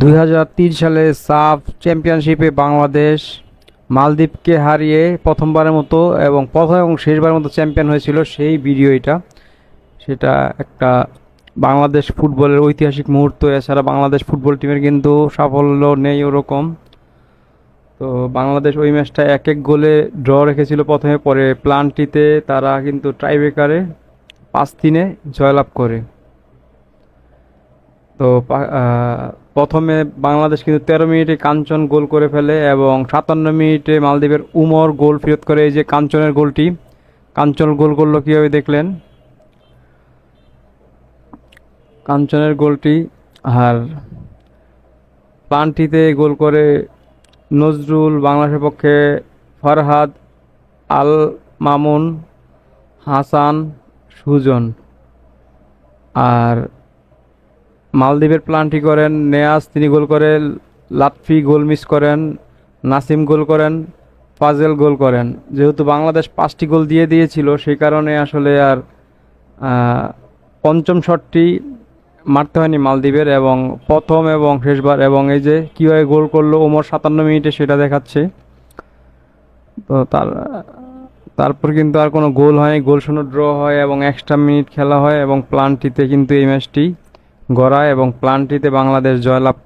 দু হাজার তিন সালে সাফ চ্যাম্পিয়নশিপে বাংলাদেশ মালদ্বীপকে হারিয়ে প্রথমবারের মতো এবং প্রথম এবং শেষবারের মতো চ্যাম্পিয়ন হয়েছিল সেই ভিডিও এটা সেটা একটা বাংলাদেশ ফুটবলের ঐতিহাসিক মুহূর্ত, এছাড়া বাংলাদেশ ফুটবল টিমের কিন্তু সাফল্য নেই ওরকম। তো বাংলাদেশ ওই ম্যাচটা এক এক গোলে ড্র রেখেছিল প্রথমে, পরে প্লান্টিতে তারা কিন্তু টাইব্রেকারে পাঁচ তিনে জয়লাভ করে। তো প্রথমে বাংলাদেশ কিন্তু তেরো মিনিটে কাঞ্চন গোল করে ফেলে এবং সাতান্ন মিনিটে মালদ্বীপের উমর গোল ফেরত করে। এই যে কাঞ্চনের গোলটি, কাঞ্চন গোল করল কীভাবে দেখলেন? কাঞ্চনের গোলটি আর প্লান্টিতে গোল করে নজরুল বাংলাদেশের পক্ষে ফরহাদ আল মামুন, হাসান, সুজন। আর মালদ্বীপের প্লান্টি করেন নেয়াজ, তিনি গোল করে, লাতফি গোল মিস করেন, নাসিম গোল করেন, ফাজেল গোল করেন। যেহেতু বাংলাদেশ পাঁচটি গোল দিয়ে দিয়েছিল, সেই কারণে আসলে আর পঞ্চম শটটি মারতে হয়নি মালদ্বীপের এবং প্রথম এবং শেষবার এবং এই যে কীভাবে গোল করল ওমর সাতান্ন মিনিটে সেটা দেখাচ্ছে। তো তার, তারপর কিন্তু আর কোনো গোল হয়নি, গোল শূন্য ড্র হয় এবং এক্সট্রা মিনিট খেলা হয় এবং প্লান্টিতে কিন্তু এই ম্যাচটি গড়ায় এবং প্লান্টিতে বাংলাদেশ জয়লাভ